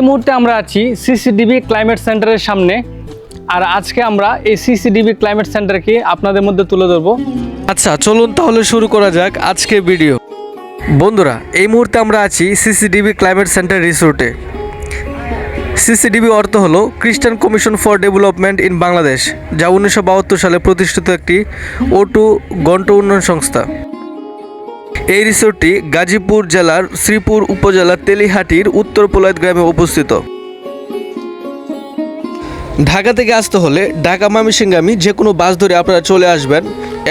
এই মুহূর্তে আমরা আছি সিসিডিবি ক্লাইমেট সেন্টারের সামনে। আর আজকে আমরা এই সিসিডিবি ক্লাইমেট সেন্টারকে আপনাদের মধ্যে তুলে ধরবো। আচ্ছা চলুন তাহলে শুরু করা যাক আজকে ভিডিও। বন্ধুরা, এই মুহূর্তে আমরা আছি সিসিডিবি ক্লাইমেট সেন্টার রিসোর্টে সিসিডিবি অর্থ হলো খ্রিস্টান commission for development in Bangladesh যা উনিশশো বাহাত্তর সালে প্রতিষ্ঠিত একটি ওটু গন্ট উন্নয়ন সংস্থা। এই রিসোর্টটি গাজীপুর জেলার শ্রীপুর উপজেলার তেলিহাটির উত্তর পোলাইত গ্রামে অবস্থিত। ঢাকা থেকে আসতে হলে ঢাকা মামিসিংগামী যে কোনো বাস ধরে আপনারা চলে আসবেন।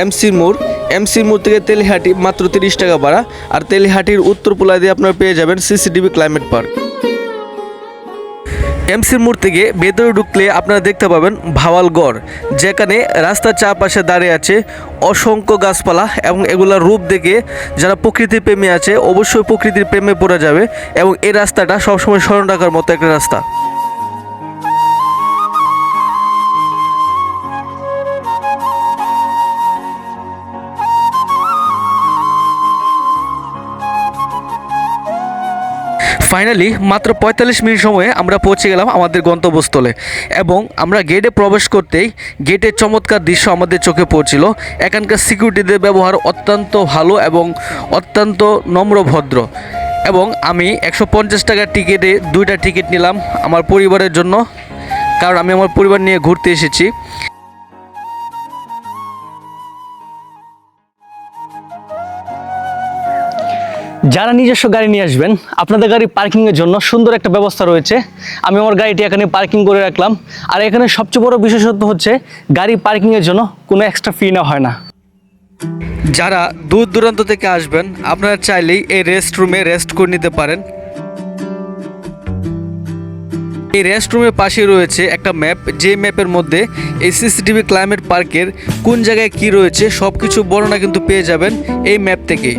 এমসি মোড় এমসি মোড় থেকে তেলিহাটি মাত্র তিরিশ টাকা ভাড়া। আর তেলিহাটির উত্তর দিয়ে আপনারা পেয়ে যাবেন সিসিটিভি ক্লাইমেট পার্ক। এমসির মোড় থেকে ভেতরে ঢুকলে আপনারা দেখতে পাবেন ভাওয়ালগড় যেখানে রাস্তার চারপাশে দাঁড়িয়ে আছে অসংখ্য গাছপালা এবং এগুলোর রূপ দেখে যারা প্রকৃতির প্রেমী আছে, অবশ্যই প্রকৃতির প্রেমে পড়ে যাবে এবং এই রাস্তাটা সবসময় স্মরণ রাখার মতো একটা রাস্তা। ফাইনালি মাত্র পঁয়তাল্লিশ মিনিট সময়ে আমরা পৌঁছে গেলাম আমাদের গন্তব্যস্থলে এবং আমরা গেটে প্রবেশ করতেই গেটের চমৎকার দৃশ্য আমাদের চোখে পড়ছিল। এখানকার সিকিউরিটিদের ব্যবহার অত্যন্ত ভালো এবং অত্যন্ত নম্র ভদ্র। এবং আমি একশো পঞ্চাশ টাকার টিকিটে দুইটা টিকিট নিলাম আমার পরিবারের জন্য, কারণ আমি আমার পরিবার নিয়ে ঘুরতে এসেছি। যারা নিজস্ব গাড়ি নিয়ে আসবেন, আপনাদের গাড়ি পার্কিংয়ের জন্য সুন্দর একটা ব্যবস্থা রয়েছে। আমি আমার গাড়িটি এখানে পার্কিং করে রাখলাম। আর এখানে সবচেয়ে বড় বিশেষত্ব হচ্ছে, গাড়ি পার্কিংয়ের জন্য কোনো এক্সট্রা ফি নেওয়া হয় না। যারা দূর দূরান্ত থেকে আসবেন, আপনারা চাইলেই এই রেস্ট রুমে রেস্ট করে নিতে পারেন। এই রেস্ট রুমের পাশে রয়েছে একটা ম্যাপ যে ম্যাপের মধ্যে এই সিসিটিভি ক্লাইমেট পার্কের কোন জায়গায় কি রয়েছে সব কিছু বর্ণনা কিন্তু পেয়ে যাবেন এই ম্যাপ থেকেই।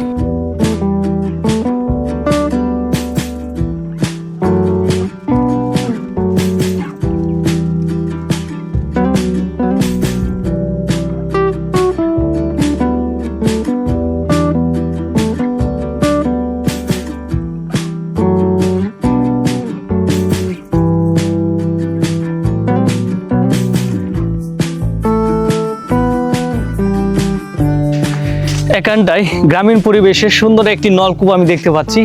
এখানটায় গ্রামীণ পরিবেশে সুন্দর একটি নলকূপ আমি দেখতে পাচ্ছি।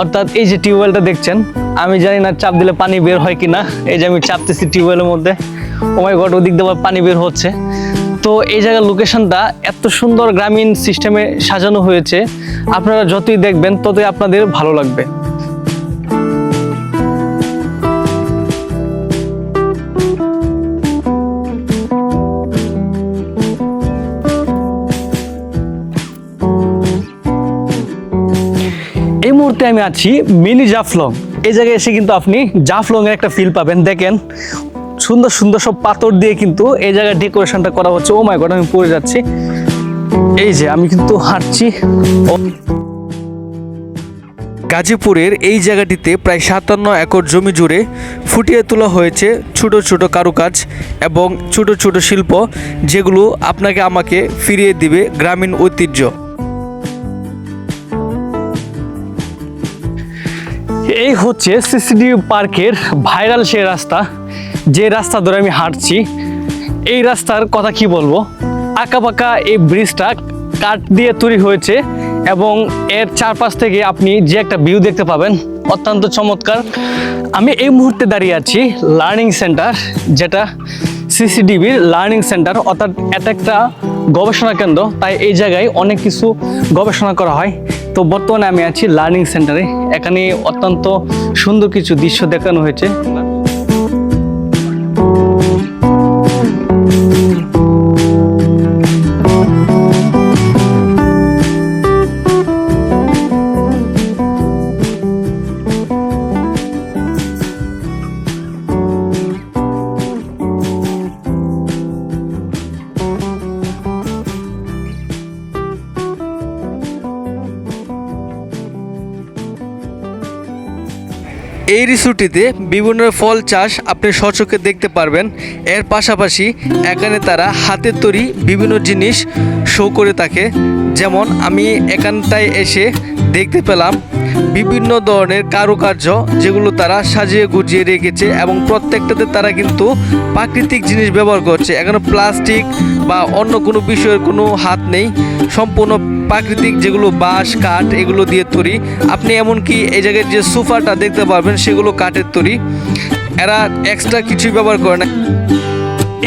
অর্থাৎ এই যে টিউবওয়েলটা দেখছেন, আমি জানি না চাপ দিলে পানি বের হয় কি না এই যে আমি চাপতেছি টিউবওয়েলের মধ্যে। ওমাই গড ওদিক দিয়ে পানি বের হচ্ছে। তো এই জায়গার লোকেশনটা এত সুন্দর গ্রামীণ সিস্টেমে সাজানো হয়েছে। আপনারা যতই দেখবেন, ততই আপনাদের ভালো লাগবে। মুহূর্তে আমি আছি মিনি জাফলং। এই জায়গায় এসে কিন্তু আপনি জাফলং এর একটা ফিল পাবেন। দেখেন, সুন্দর সুন্দর সব পাথর দিয়ে কিন্তু এই জায়গায় ডেকোরেশনটা করা হচ্ছে। ও মাই গড আমি পড়ে যাচ্ছি। এই যে, আমি কিন্তু হাঁটছি। গাজীপুরের এই জায়গাটিতে প্রায় সাতান্ন একর জমি জুড়ে ফুটিয়ে তোলা হয়েছে ছোট ছোট কারুকাজ এবং ছোট ছোট শিল্প যেগুলো আপনাকে আমাকে ফিরিয়ে দিবে গ্রামীণ ঐতিহ্য। এই হচ্ছে সিসিডি পার্কের ভাইরাল সেই রাস্তা, যে রাস্তা ধরে আমি হাঁটছি। এই রাস্তার কথা কি বলব? আঁকা পাকা এই ব্রিজটা কাঠ দিয়ে তৈরি হয়েছে এবং এর চারপাশ থেকে আপনি যে একটা ভিউ দেখতে পাবেন, অত্যন্ত চমৎকার। আমি এই মুহূর্তে দাঁড়িয়ে আছি লার্নিং সেন্টার, যেটা সিসিডিবির লার্নিং সেন্টার, অর্থাৎ এটা একটা গবেষণা কেন্দ্র। তাই এই জায়গায় অনেক কিছু গবেষণা করা হয়। তো বর্তমানে আমি আছি লার্নিং সেন্টারে এখানে অত্যন্ত সুন্দর কিছু দৃশ্য দেখানো হয়েছে। এই রিসোর্টটিতে বিভিন্ন ফল চাষ আপনি সচকে দেখতে পারবেন। এর পাশাপাশি এখানে তারা হাতের তৈরি বিভিন্ন জিনিস শো করে থাকে। যেমন আমি এখানটায় এসে দেখতে পেলাম বিভিন্ন ধরনের কারুকার্য যেগুলো তারা সাজিয়ে গুজিয়ে রেখেছে এবং প্রত্যেকটাতে তারা কিন্তু প্রাকৃতিক জিনিস ব্যবহার করছে। এখানে প্লাস্টিক বা অন্য কোনো বিষয়ের কোনো হাত নেই। সম্পূর্ণ প্রাকৃতিক যেগুলো বাঁশ, কাঠ এগুলো দিয়ে তৈরি। আপনি এমনকি এই জায়গায় যে সোফাটা দেখতে পারবেন সেগুলো কাঠের তৈরি। এরা এক্সট্রা কিছুই ব্যবহার করে না।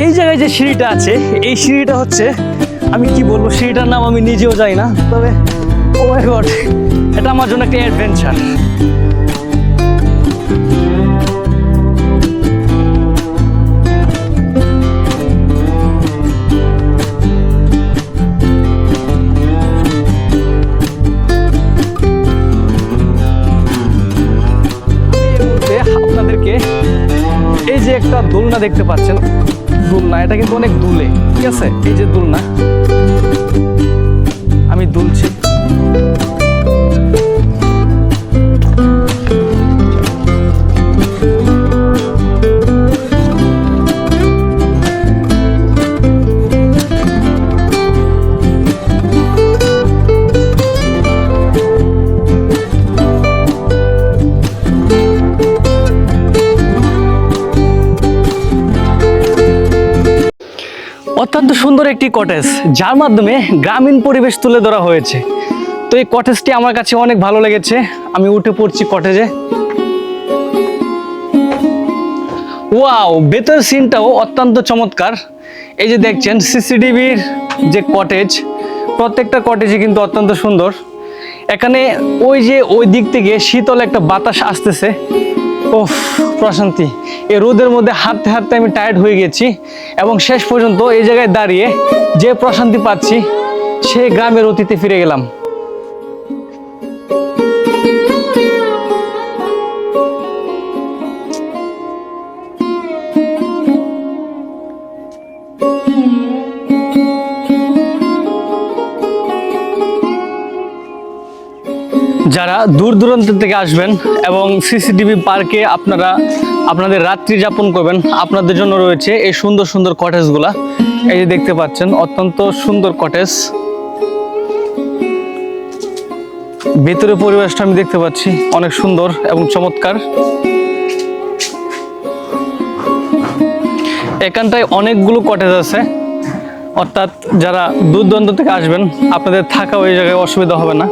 এই জায়গায় যে সিঁড়িটা আছে, এই সিঁড়িটা হচ্ছে, আমি কি বলব, সিঁড়িটার নাম আমি নিজেও জানি না, তবে ও গড এটা আমার জন্য একটা অ্যাডভেঞ্চার এই যে একটা দোলনা দেখতে পাচ্ছেন, দোলনা, এটা কিন্তু অনেক দুলে, ঠিক আছে? এই যে দোলনা, আমি দুলছি। সুন্দর একটি কটেজ যার মাধ্যমে গ্রামীণ পরিবেশ তুলে ধরা হয়েছে। তো এই কটেজটি আমার কাছে অনেক ভালো লেগেছে। আমি উঠে পড়ছি কটেজে ওয়াও ভেতর সিনটাও অত্যন্ত চমৎকার। এই যে দেখছেন সিসিটিভির যে কটেজ প্রত্যেকটা কটেজই কিন্তু অত্যন্ত সুন্দর। এখানে ওই যে ওই দিক থেকে শীতল একটা বাতাস আসতেছে। ওফ প্রশান্তি। এই রোদের মধ্যে হাঁটতে হাঁটতে আমি টায়ার্ড হয়ে গেছি এবং শেষ পর্যন্ত এই জায়গায় দাঁড়িয়ে যে প্রশান্তি পাচ্ছি, সেই গ্রামের অতীতে ফিরে গেলাম। যারা দূর দূরান্ত থেকে আসবেন এবং সিসিটিভি পার্কে আপনারা আপনাদের রাত্রি যাপন করবেন, আপনাদের জন্য রয়েছে এই সুন্দর সুন্দর কটেজগুলা এই যে দেখতে পাচ্ছেন, অত্যন্ত সুন্দর কটেজ ভেতরে পরিবেশটা আমি দেখতে পাচ্ছি, অনেক সুন্দর এবং চমৎকার। এখানটায় অনেকগুলো কটেজ আছে। অর্থাৎ যারা দূর দূরান্ত থেকে আসবেন, আপনাদের থাকা ওই জায়গায় অসুবিধা হবে না।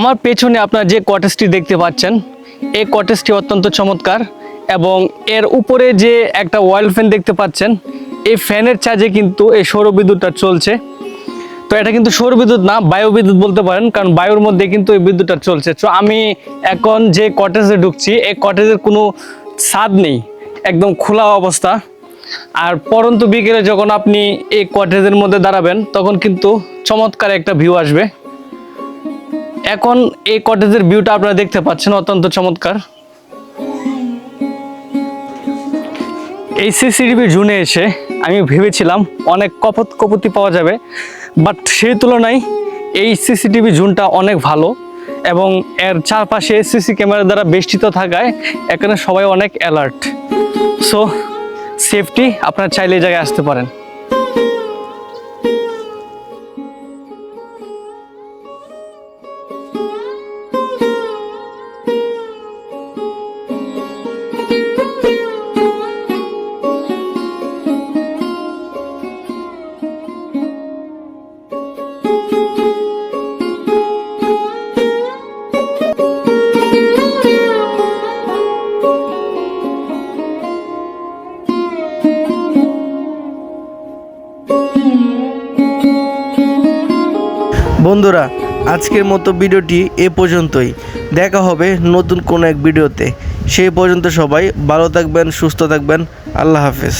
আমার পেছনে আপনার যে কটেজটি দেখতে পাচ্ছেন, এই কটেজটি অত্যন্ত চমৎকার এবং এর উপরে যে একটা ওয়াইল ফ্যান দেখতে পাচ্ছেন, এই ফ্যানের চার্জে কিন্তু এই সৌরবিদ্যুৎটা চলছে। তো এটা কিন্তু সৌর বিদ্যুৎ না, বায়ু বিদ্যুৎ বলতে পারেন, কারণ বায়ুর মধ্যে কিন্তু এই বিদ্যুৎটা চলছে। তো আমি এখন যে কটেজে ঢুকছি, এই কটেজের কোনো স্বাদ নেই, একদম খোলা অবস্থা। আর পরন্তু বিকেলে যখন আপনি এই কটেজের মধ্যে দাঁড়াবেন, তখন কিন্তু চমৎকার একটা ভিউ আসবে। এখন এই কটেজের ভিউটা আপনারা দেখতে পাচ্ছেন, অত্যন্ত চমৎকার। এই সিসিটিভি জুনে এসে আমি ভেবেছিলাম অনেক কপত কপতি পাওয়া যাবে বাট সেই তুলনায় এই সিসিটিভি জুনটা অনেক ভালো এবং এর চারপাশে সিসি ক্যামেরা দ্বারা বেষ্টিত থাকায় এখানে সবাই অনেক অ্যালার্ট সো সেফটি আপনার চাইলে এই জায়গায় আসতে পারেন। বন্ধুরা, আজকের মতো ভিডিওটি এ পর্যন্তই। দেখা হবে নতুন কোনো এক ভিডিওতে। সেই পর্যন্ত সবাই ভালো থাকবেন, সুস্থ থাকবেন। আল্লাহ হাফেজ।